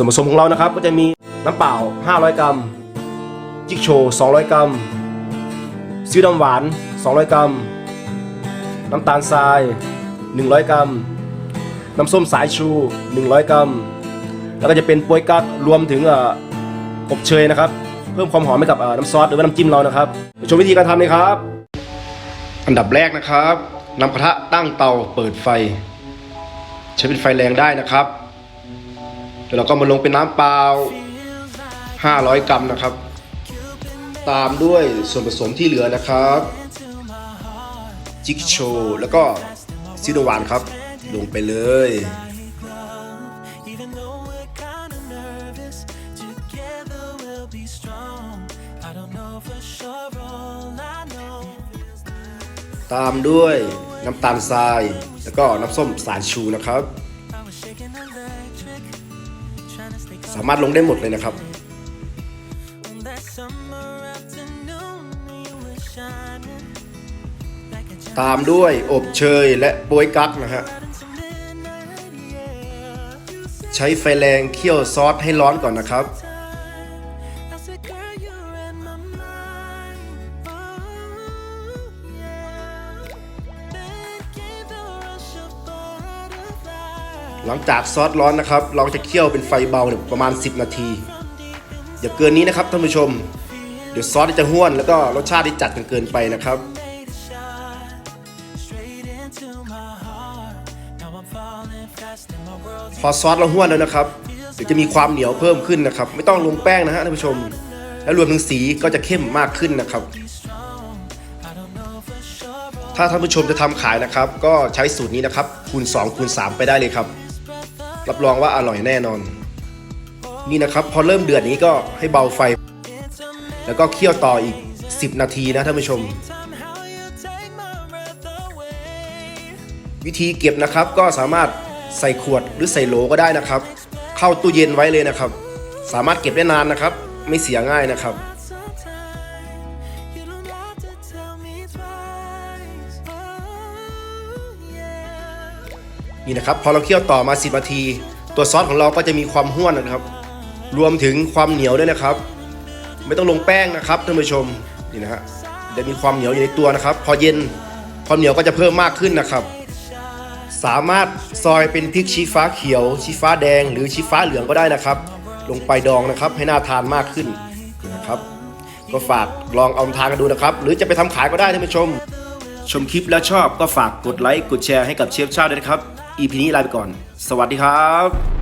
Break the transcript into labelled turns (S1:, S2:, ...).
S1: ส่วนผสมของเรานะครับก็จะมีน้ำเปล่า 500 กรัม จิกโชว์200 กรัมซีอิ๊วดำหวาน 200 กรัม น้ำตาลทราย 100 กรัม น้ำส้มสายชู 100 กรัม แล้วก็จะเป็นป๊ยกั๊กรวมถึงอบเชยนะครับ เพิ่มความหอมให้กับน้ำซอสหรือว่าน้ำจิ้มเรานะครับไปชมวิธีการทำเลยครับ อันดับแรกนะครับนำกระทะตั้งเตาเปิดไฟ ใช้เป็นไฟแรงได้นะครับ แล้วเราก็มาลงเป็นน้ำเปล่า 500 กรัมนะครับ ตามด้วยส่วนผสมที่เหลือนะครับ จิกโชว์แล้วก็ซิโนวานครับ ลงไปเลยตามด้วยน้ำตาลทราย แล้วก็น้ำส้มสายชูนะครับ สามารถลงได้หมดเลยนะครับ ตามด้วยอบเชยและปวยกั๊กนะฮะใช้ไฟแรงเคี่ยวซอสให้ร้อนก่อนนะครับ หลังจากซอสร้อนนะครับ เราจะเคี่ยวเป็นไฟเบาเนี่ยประมาณ 10 นาทีอย่าเกินนี้นะครับท่านผู้ชม เดี๋ยวซอสจะห้วนแล้วก็รสชาติที่จัดจนเกินไปนะครับ พอซอสเราห้วนแล้วนะครับเดี๋ยวจะมีความเหนียวเพิ่มขึ้นนะครับ ไม่ต้องลงแป้งนะฮะท่านผู้ชม และรวมถึงสีก็จะเข้มมากขึ้นนะครับ ถ้าท่านผู้ชมจะทำขายนะครับ ก็ใช้สูตรนี้นะครับคูณ2คูณ3ไปได้เลยครับ รับรองว่าอร่อยแน่นอน นี่นะครับ พอเริ่มเดือดนี้ก็ให้เบาไฟ แล้วก็เคี่ยวต่ออีก 10 นาทีนะท่านผู้ชม วิธีเก็บนะครับก็สามารถใส่ขวดหรือใส่โหลก็ได้นะครับ เข้าตู้เย็นไว้เลยนะครับ สามารถเก็บได้นานนะครับ ไม่เสียง่ายนะครับ นี่นะครับพอเราเคี่ยวต่อมา 10นาที ตัวซอสของเราก็จะมีความห้วนนะครับ รวมถึงความเหนียวด้วยนะครับ ไม่ต้องลงแป้งนะครับท่านผู้ชมนี่นะฮะจะมีความเหนียวอยู่ในตัวนะครับ พอเย็นความเหนียวก็จะเพิ่มมากขึ้นนะครับ สามารถซอยเป็นพริกชี้ฟ้าเขียว ชี้ฟ้าแดง หรือชี้ฟ้าเหลืองก็ได้นะครับ ลงไปดองนะครับให้น่าทานมากขึ้นนะครับ ก็ฝากลองเอามาทานกันดูนะครับ หรือจะไปทำขายก็ได้ท่านผู้ชม ชมคลิปแล้วชอบก็ฝากกดไลค์กดแชร์ให้กับเชฟชาติด้วยนะครับ EP นี้ลาไปก่อน สวัสดีครับ